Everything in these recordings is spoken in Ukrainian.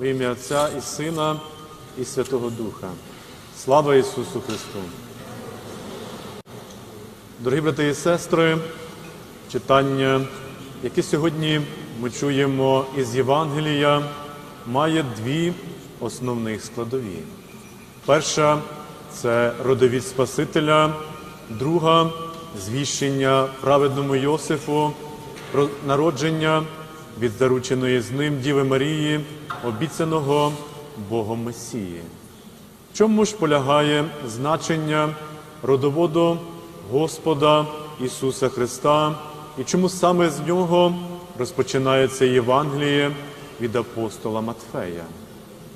В ім'я Отця і Сина, і Святого Духа. Слава Ісусу Христу! Дорогі брати і сестри, читання, яке сьогодні ми чуємо із Євангелія, має дві основних складові. Перша це родовід Спасителя, друга звіщення праведному Йосифу народження від зарученої з ним Діви Марії, обіцяного Богом Месії. В чому ж полягає значення родоводу Господа Ісуса Христа і чому саме з нього розпочинається Євангеліє від апостола Матфея?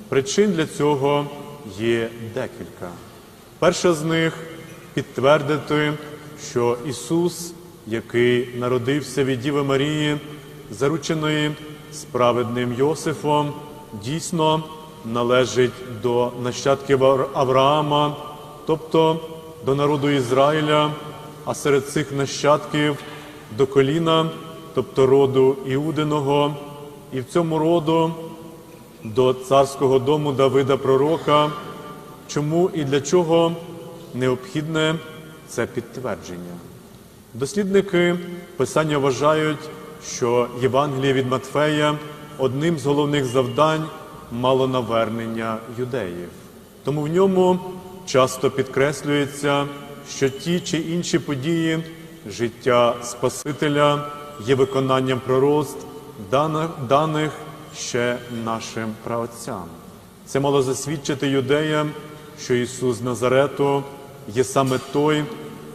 Причин для цього є декілька. Перша з них підтвердити, що Ісус, який народився від Діви Марії, зарученої справедним Йосифом, дійсно належить до нащадків Авраама, тобто до народу Ізраїля, а серед цих нащадків до коліна, тобто роду Іудиного, і в цьому роду до царського дому Давида Пророка. Чому і для чого необхідне це підтвердження? Дослідники Писання вважають, що Євангеліє від Матфея одним з головних завдань мало навернення юдеїв. Тому в ньому часто підкреслюється, що ті чи інші події життя Спасителя є виконанням даних, даних ще нашим праотцям. Це мало засвідчити юдеям, що Ісус Назарету є саме той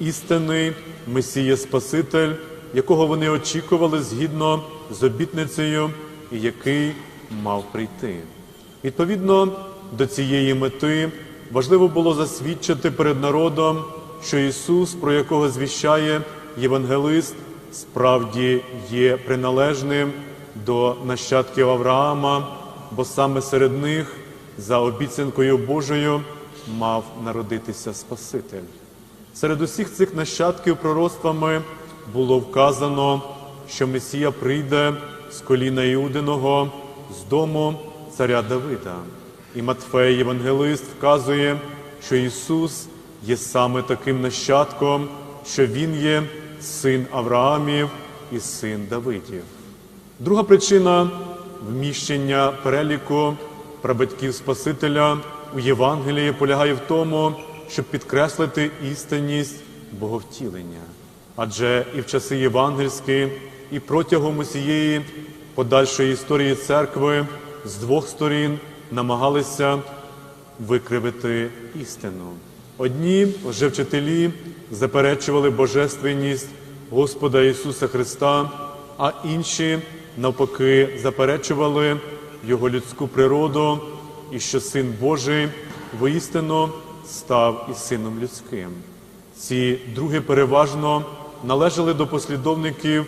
істинний Месія Спаситель, якого вони очікували згідно з обітницею, і який мав прийти. Відповідно до цієї мети важливо було засвідчити перед народом, що Ісус, про якого звіщає євангелист, справді є приналежним до нащадків Авраама, бо саме серед них, за обіцянкою Божою, мав народитися Спаситель. Серед усіх цих нащадків пророцтвами було вказано, що Месія прийде з коліна Іудиного, з дому царя Давида. І Матфей, Євангелист, вказує, що Ісус є саме таким нащадком, що Він є син Авраамів і син Давидів. Друга причина вміщення переліку прабатьків Спасителя у Євангелії полягає в тому, щоб підкреслити істинність Боговтілення. Адже і в часи євангельські, і протягом усієї подальшої історії церкви з двох сторін намагалися викривити істину. Одні лжевчителі заперечували божественність Господа Ісуса Христа, а інші навпаки заперечували Його людську природу і що Син Божий воістину став і сином людським. Ці другі переважно належали до послідовників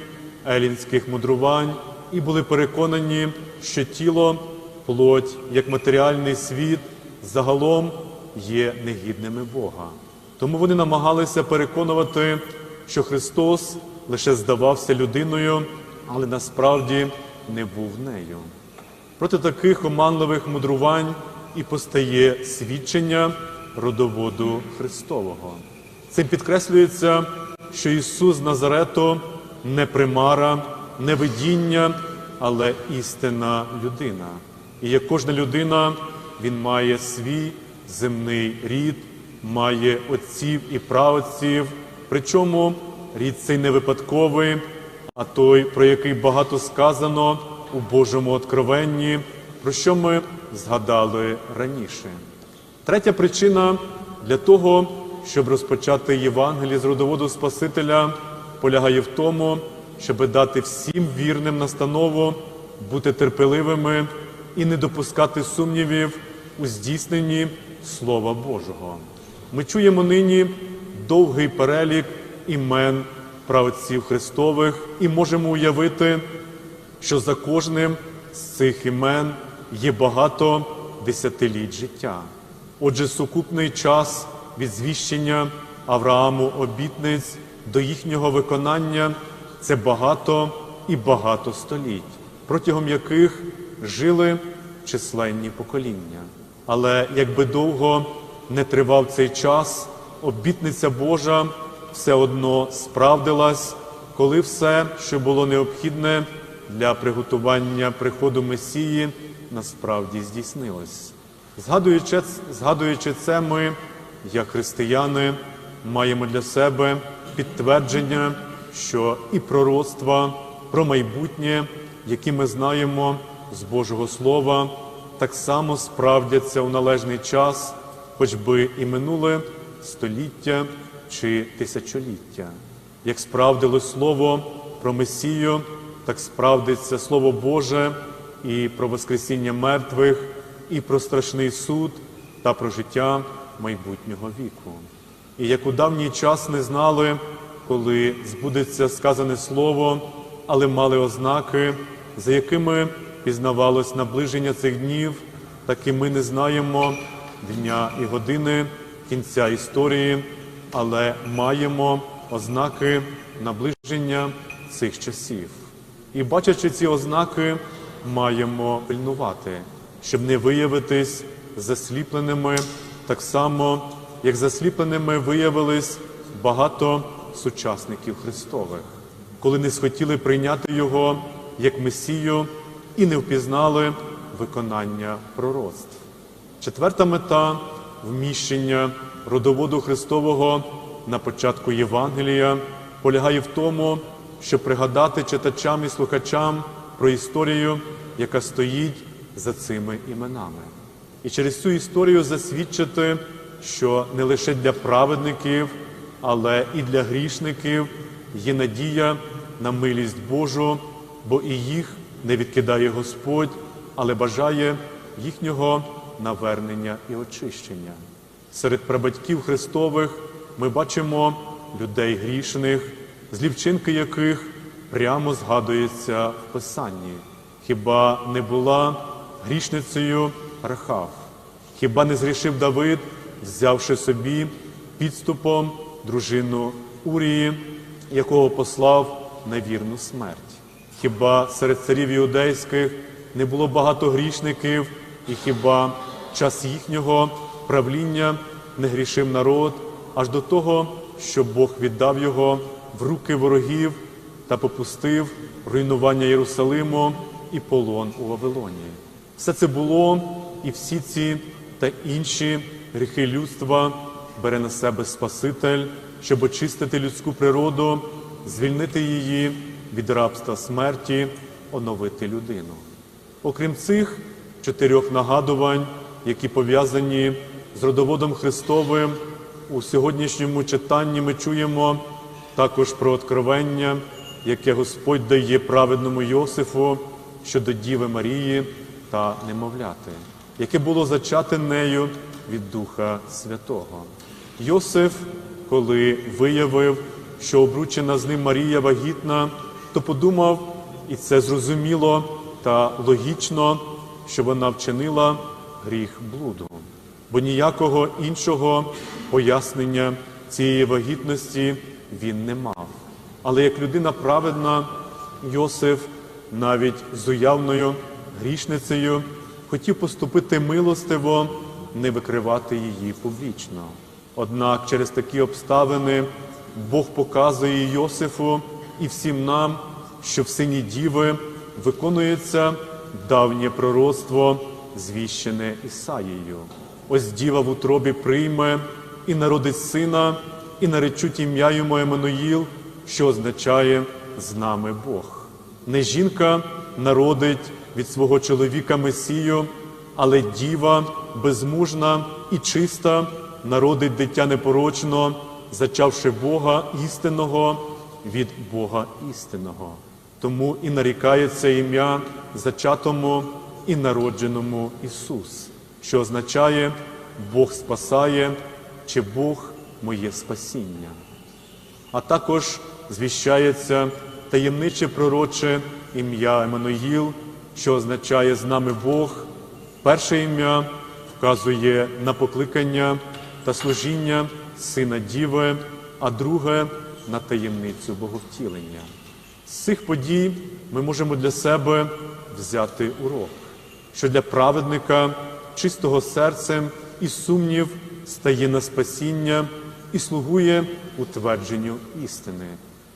елінських мудрувань і були переконані, що тіло, плоть, як матеріальний світ, загалом є негідними Бога. Тому вони намагалися переконувати, що Христос лише здавався людиною, але насправді не був нею. Проти таких оманливих мудрувань і постає свідчення родоводу Христового. Цим підкреслюється, що Ісус Назарету не примара, не видіння, але істинна людина. І як кожна людина, Він має свій земний рід, має отців і праотців, причому рід цей не випадковий, а той, про який багато сказано у Божому откровенні, про що ми згадали раніше. Третя причина для того, щоб розпочати Євангеліє з родоводу Спасителя, полягає в тому, щоб дати всім вірним настанову бути терпеливими і не допускати сумнівів у здійсненні Слова Божого. Ми чуємо нині довгий перелік імен правців Христових і можемо уявити, що за кожним з цих імен є багато десятиліть життя. Отже, сукупний час від звіщення Аврааму обітниць до їхнього виконання це багато і багато століть, протягом яких жили численні покоління. Але якби довго не тривав цей час, обітниця Божа все одно справдилась, коли все, що було необхідне для приготування приходу Месії, насправді здійснилось. Згадуючи, згадуючи це, ми, як християни, маємо для себе підтвердження, що і пророцтва про майбутнє, які ми знаємо з Божого Слова, так само справдяться у належний час, хоч би і минуле століття чи тисячоліття. Як справдилось Слово про Месію, так справдиться Слово Боже і про Воскресіння мертвих, і про страшний суд та про життя майбутнього віку. І як у давній час не знали, коли збудеться сказане слово, але мали ознаки, за якими пізнавалось наближення цих днів, так і ми не знаємо дня і години кінця історії, але маємо ознаки наближення цих часів. І бачачи ці ознаки, маємо пильнувати, щоб не виявитись засліпленими, так само, як засліпленими виявились багато сучасників Христових, коли не схотіли прийняти Його як Месію і не впізнали виконання пророцтв. Четверта мета вміщення родоводу Христового на початку Євангелія полягає в тому, щоб пригадати читачам і слухачам про історію, яка стоїть за цими іменами. І через цю історію засвідчити, що не лише для праведників, але і для грішників є надія на милість Божу, бо і їх не відкидає Господь, але бажає їхнього навернення і очищення. Серед прабатьків Христових ми бачимо людей грішних, злівчинки яких прямо згадується в Писанні. Хіба не була грішницею Рахав? Хіба не згрішив Давид, взявши собі підступом дружину Урії, якого послав на вірну смерть? Хіба серед царів іудейських не було багато грішників, і хіба час їхнього правління не грішив народ аж до того, що Бог віддав його в руки ворогів та попустив руйнування Єрусалиму і полон у Вавилоні? Все це було, і всі ці та інші гріхи людства бере на себе Спаситель, щоб очистити людську природу, звільнити її від рабства смерті, оновити людину. Окрім цих чотирьох нагадувань, які пов'язані з родоводом Христовим, у сьогоднішньому читанні ми чуємо також про откровення, яке Господь дає праведному Йосифу щодо Діви Марії та немовляти, яке було зачате нею від Духа Святого. Йосиф, коли виявив, що обручена з ним Марія вагітна, то подумав, і це зрозуміло та логічно, що вона вчинила гріх блуду, бо ніякого іншого пояснення цієї вагітності він не мав. Але як людина праведна, Йосиф навіть з уявною грішницею хотів поступити милостиво, не викривати її публічно. Однак через такі обставини Бог показує Йосифу і всім нам, що в сині діви виконується давнє пророцтво, звіщене Ісаїєю. Ось діва в утробі прийме і народить сина, і наречуть ім'я йому Еммануїл, що означає з нами Бог. Не жінка народить від свого чоловіка Месію, але діва безмужна і чиста народить дитя непорочно, зачавши Бога істинного від Бога істинного. Тому і нарікається ім'я зачатому і народженому Ісус, що означає Бог спасає чи Бог моє спасіння. А також звіщається таємниче пророче ім'я Еммануїл, що означає з нами Бог. Перше ім'я вказує на покликання та служіння Сина Діви, а друге на таємницю Боговтілення. З цих подій ми можемо для себе взяти урок. що для праведника чистого серцем і сумнів стає на спасіння і слугує утвердженню істини.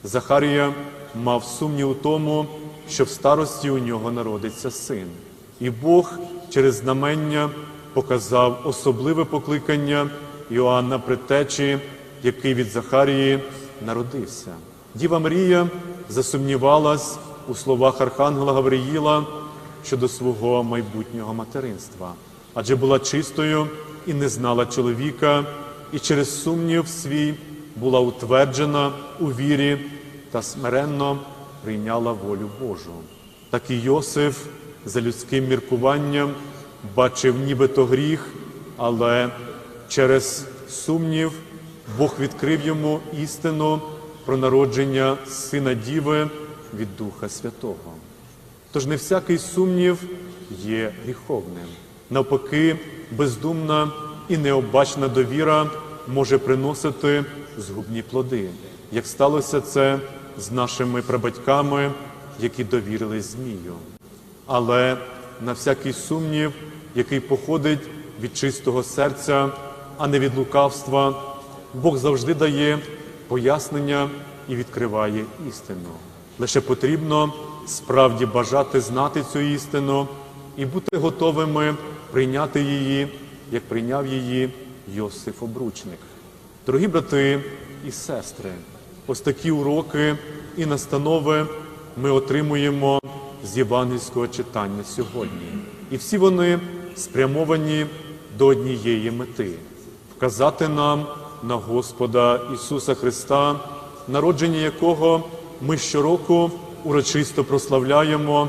Захарія мав сумнів у тому, що в старості у нього народиться син, і Бог через знамення показав особливе покликання Іоанна Предтечі, який від Захарії народився. Діва Марія засумнівалась у словах Архангела Гавриїла щодо свого майбутнього материнства, адже була чистою і не знала чоловіка, і через сумнів свій була утверджена у вірі та смиренно прийняла волю Божу. Так і Йосиф за людським міркуванням бачив нібито гріх, але через сумнів Бог відкрив йому істину про народження Сина Діви від Духа Святого. Тож не всякий сумнів є гріховним. Навпаки, бездумна і необачна довіра може приносити згубні плоди, як сталося це з нашими прабатьками, які довірились Змію. Але на всякий сумнів, який походить від чистого серця, а не від лукавства, Бог завжди дає пояснення і відкриває істину. Лише потрібно справді бажати знати цю істину і бути готовими прийняти її, як прийняв її Йосиф Обручник. Дорогі брати і сестри, ось такі уроки і настанови ми отримуємо з євангельського читання сьогодні. І всі вони спрямовані до однієї мети вказати нам на Господа Ісуса Христа, народження якого ми щороку урочисто прославляємо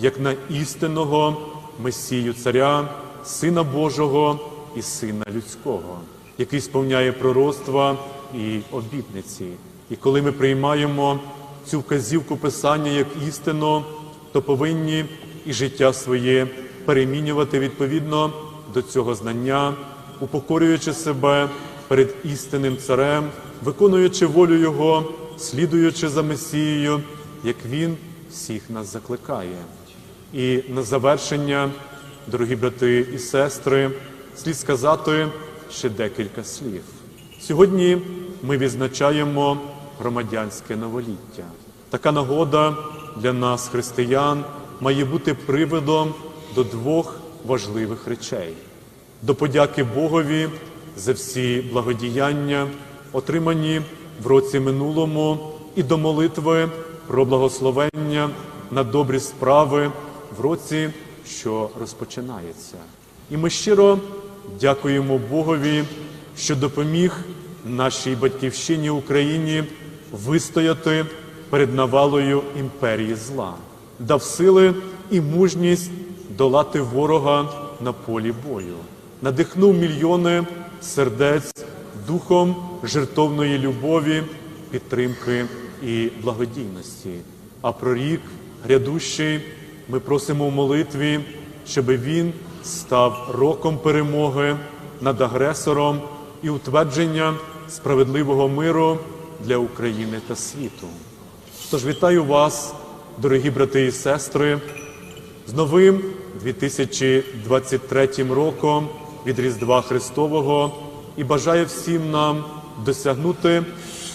як на істинного Месію Царя, Сина Божого і Сина Людського, який сповняє пророцтва і обітниці. І коли ми приймаємо цю вказівку Писання як істину, то повинні і життя своє перемінювати відповідно до цього знання, упокорюючи себе перед істинним царем, виконуючи волю Його, слідуючи за Месією, як Він всіх нас закликає. І на завершення, дорогі брати і сестри, слід сказати ще декілька слів. Сьогодні ми відзначаємо громадянське новоліття. Така нагода для нас, християн, має бути приводом до двох важливих речей: до подяки Богові за всі благодіяння, отримані в році минулому, і до молитви про благословення на добрі справи в році, що розпочинається. І ми щиро дякуємо Богові, що допоміг нашій батьківщині Україні вистояти перед навалою імперії зла, дав сили і мужність долати ворога на полі бою, надихнув мільйони сердець духом жертовної любові, підтримки і благодійності. А про рік грядущий ми просимо в молитві, щоб він став роком перемоги над агресором і утвердження справедливого миру для України та світу. Тож вітаю вас, дорогі брати і сестри, з новим 2023 роком від Різдва Христового і бажаю всім нам досягнути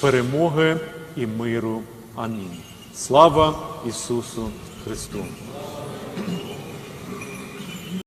перемоги і миру. Амінь. Слава Ісусу Христу!